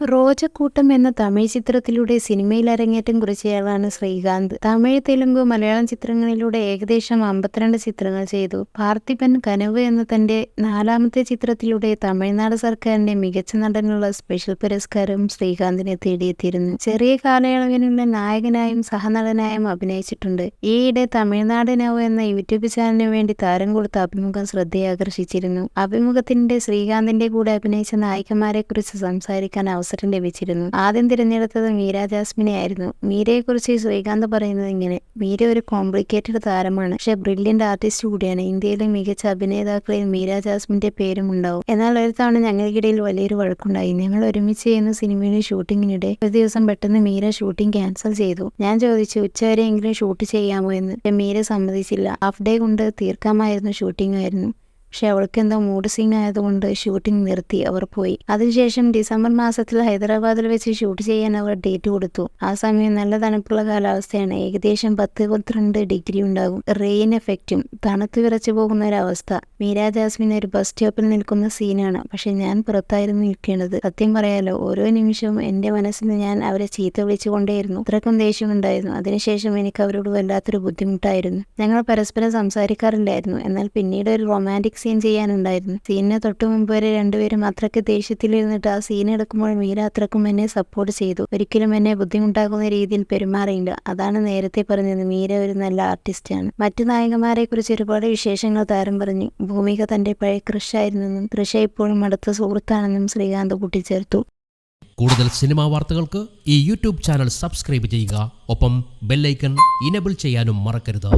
റോജക്കൂട്ടം എന്ന തമിഴ് ചിത്രത്തിലൂടെ സിനിമയിൽ അരങ്ങേറ്റം കുറിച്ചയാളാണ് ശ്രീകാന്ത്. തമിഴ് തെലുങ്ക് മലയാളം ചിത്രങ്ങളിലൂടെ ഏകദേശം അമ്പത്തിരണ്ട് ചിത്രങ്ങൾ ചെയ്തു. പാർത്ഥിപൻ കനവ് എന്ന തന്റെ നാലാമത്തെ ചിത്രത്തിലൂടെ തമിഴ്നാട് സർക്കാരിന്റെ മികച്ച നടനുള്ള സ്പെഷ്യൽ പുരസ്കാരം ശ്രീകാന്തിനെ തേടിയെത്തിയിരുന്നു. ചെറിയ കാലയളവിനുള്ള നായകനായും സഹനടനായും അഭിനയിച്ചിട്ടുണ്ട്. ഈയിടെ തമിഴ്നാട് നവ് എന്ന യൂട്യൂബ് ചാനലിന് വേണ്ടി താരം കൊടുത്ത അഭിമുഖം ശ്രദ്ധയെ ആകർഷിച്ചിരുന്നു അഭിമുഖത്തിന്റെ ശ്രീകാന്തിന്റെ കൂടെ അഭിനയിച്ച നായികമാരെ കുറിച്ച് സംസാരിക്കാൻ ലഭിച്ചിരുന്നു. ആദ്യം തിരഞ്ഞെടുത്തത് മീര ജാസ്മിനെ ആയിരുന്നു. മീരയെ കുറിച്ച് ശ്രീകാന്ത് പറയുന്നത് ഇങ്ങനെ മീര ഒരു കോംപ്ലിക്കേറ്റഡ് താരമാണ്. പക്ഷെ ബ്രില്യന്റ് ആർട്ടിസ്റ്റ് കൂടിയാണ്. ഇന്ത്യയിലെ മികച്ച അഭിനേതാക്കളിൽ മീര ജാസ്മിന്റെ പേരും ഉണ്ടാവും. എന്നാൽ ഒരു തവണ ഞങ്ങൾക്കിടയിൽ വലിയൊരു വഴക്കുണ്ടായി. ഞങ്ങൾ ഒരുമിച്ച് ചെയ്യുന്ന സിനിമയുടെ ഷൂട്ടിങ്ങിനിടെ ഒരു ദിവസം പെട്ടെന്ന് മീര ഷൂട്ടിംഗ് ക്യാൻസൽ ചെയ്തു. ഞാൻ ചോദിച്ചു ഉച്ചവരെയെങ്കിലും ഷൂട്ട് ചെയ്യാമോ? എന്ന്. മീര സമ്മതിച്ചില്ല. ഹാഫ് ഡേ കൊണ്ട് തീർക്കാമായിരുന്നു ഷൂട്ടിംഗ് ആയിരുന്നു. പക്ഷെ അവൾക്ക് എന്തോ മൂഡ് സീൻ ആയതുകൊണ്ട് ഷൂട്ടിംഗ് നിർത്തി അവർ പോയി. അതിനുശേഷം ഡിസംബർ മാസത്തിൽ ഹൈദരാബാദിൽ വെച്ച് ഷൂട്ട് ചെയ്യാൻ അവർ ഡേറ്റ് കൊടുത്തു. ആ സമയം നല്ല തണുപ്പുള്ള കാലാവസ്ഥയാണ്. ഏകദേശം പത്ത് പന്ത്രണ്ട് ഡിഗ്രി ഉണ്ടാകും. റെയിൻ എഫക്റ്റും തണുത്ത് വിറച്ചു പോകുന്ന ഒരു അവസ്ഥ മീര ജാസ്മിൻ ഒരു ബസ് സ്റ്റോപ്പിൽ നിൽക്കുന്ന സീനാണ് പക്ഷെ ഞാൻ പുറത്തായിരുന്നു നിൽക്കേണ്ടത്. സത്യം പറയാലോ ഓരോ നിമിഷവും എന്റെ മനസ്സിൽ ഞാൻ അവരെ ചീത്ത വിളിച്ചുകൊണ്ടേയിരുന്നു. അത്രക്കും ദേഷ്യമുണ്ടായിരുന്നു അതിനുശേഷം എനിക്ക് അവരോട് വല്ലാത്തൊരു ബുദ്ധിമുട്ടായിരുന്നു. ഞങ്ങൾ പരസ്പരം സംസാരിക്കാറില്ലായിരുന്നു. എന്നാൽ പിന്നീട് ഒരു റൊമാന്റിക് സീൻ ചെയ്യാനുണ്ടായിരുന്നു. സീനിന് തൊട്ട് മുമ്പ് വരെ രണ്ടുപേരും അത്രയ്ക്ക് ദേഷ്യത്തിലിരുന്നിട്ട് ആ സീൻ എടുക്കുമ്പോൾ മീര അത്രക്കും എന്നെ സപ്പോർട്ട് ചെയ്തു. ഒരിക്കലും എന്നെ ബുദ്ധിമുട്ടാക്കുന്ന രീതിയിൽ പെരുമാറിയില്ല. അതാണ് നേരത്തെ പറഞ്ഞത്. മീര ഒരു നല്ല ആർട്ടിസ്റ്റാണ് മറ്റു നായകന്മാരെ കുറിച്ച് ഒരുപാട് വിശേഷങ്ങൾ താരം പറഞ്ഞു. ഭൂമിക തന്റെ പഴയ കൃഷായിരുന്നെന്നും കൃഷ ഇപ്പോഴും അടുത്ത സുഹൃത്താണെന്നും ശ്രീകാന്ത് കൂട്ടിച്ചേർത്തു. കൂടുതൽ സിനിമാ വാർത്തകൾക്ക് ഈ യൂട്യൂബ് ചാനൽ സബ്സ്ക്രൈബ് ചെയ്യുക. ഒപ്പം ബെല്ലൈക്കൺ ഇനബിൾ ചെയ്യാനും മറക്കരുത്.